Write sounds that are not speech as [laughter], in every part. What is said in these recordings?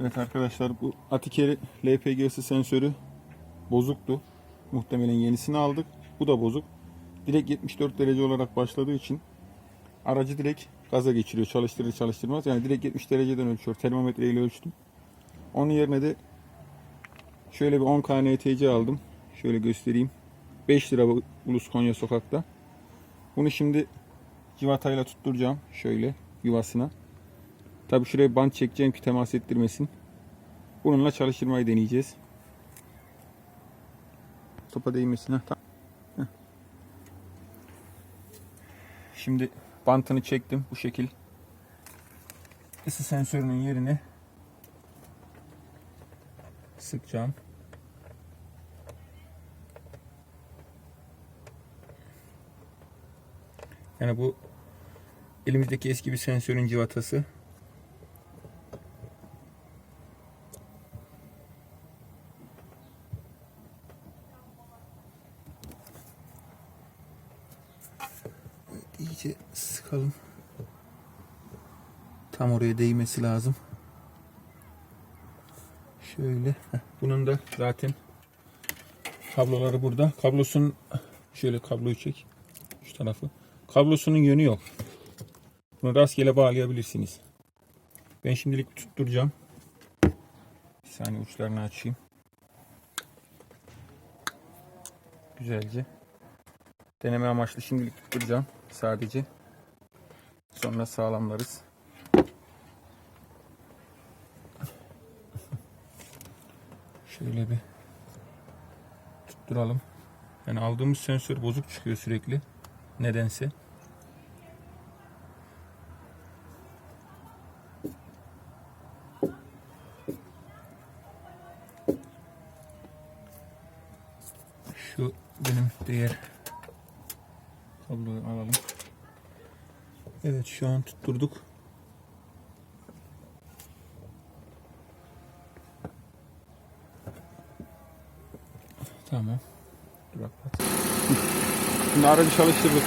Evet arkadaşlar bu Atikeri LPG'si sensörü bozuktu. Muhtemelen yenisini aldık. Bu da bozuk. Direkt 74 derece olarak başladığı için aracı direkt gaza geçiriyor. Çalıştırır çalıştırmaz. Yani direkt 70 dereceden ölçüyor. Termometre ile ölçtüm. Onun yerine de şöyle bir 10 KNTC aldım. Şöyle göstereyim. 5 lira Ulus Konya sokakta. Bunu şimdi civatayla tutturacağım. Şöyle yuvasına. Tabi şuraya bant çekeceğim ki temas ettirmesin. Bununla çalıştırmayı deneyeceğiz. Topa değmesin. Heh. Şimdi bantını çektim bu şekil. Isı sensörünün yerine sıkacağım. Yani bu elimizdeki eski bir sensörün civatası. İyice sıkalım. Tam oraya değmesi lazım. Şöyle. Bunun da zaten kabloları burada. Kablosun şöyle kabloyu çek. Şu tarafı. Kablosunun yönü yok. Bunu rastgele bağlayabilirsiniz. Ben şimdilik tutturacağım. Bir saniye uçlarını açayım. Güzelce. Deneme amaçlı şimdilik tutturacağım sadece. Sonra sağlamlarız. [laughs] Şöyle bir tutturalım. Yani aldığımız sensör bozuk çıkıyor sürekli. Nedense. Şu benim diğer kabloyu alalım. Evet şu an tutturduk. Tamam. Dur bak. bak. Şimdi aracı çalıştırdık.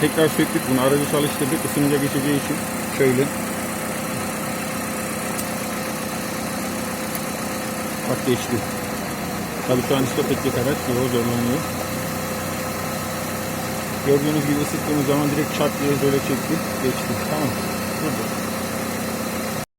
Tekrar söktük bunu. Aracı çalıştırdık. Isınınca geçeceği için şöyle. Bak geçti. Tabii şu an stop edecek araç. Zor zorlanıyor. Gördüğünüz gibi ısıttığımız zaman direkt çat diye böyle çekti. Geçti. Tamam. Burada.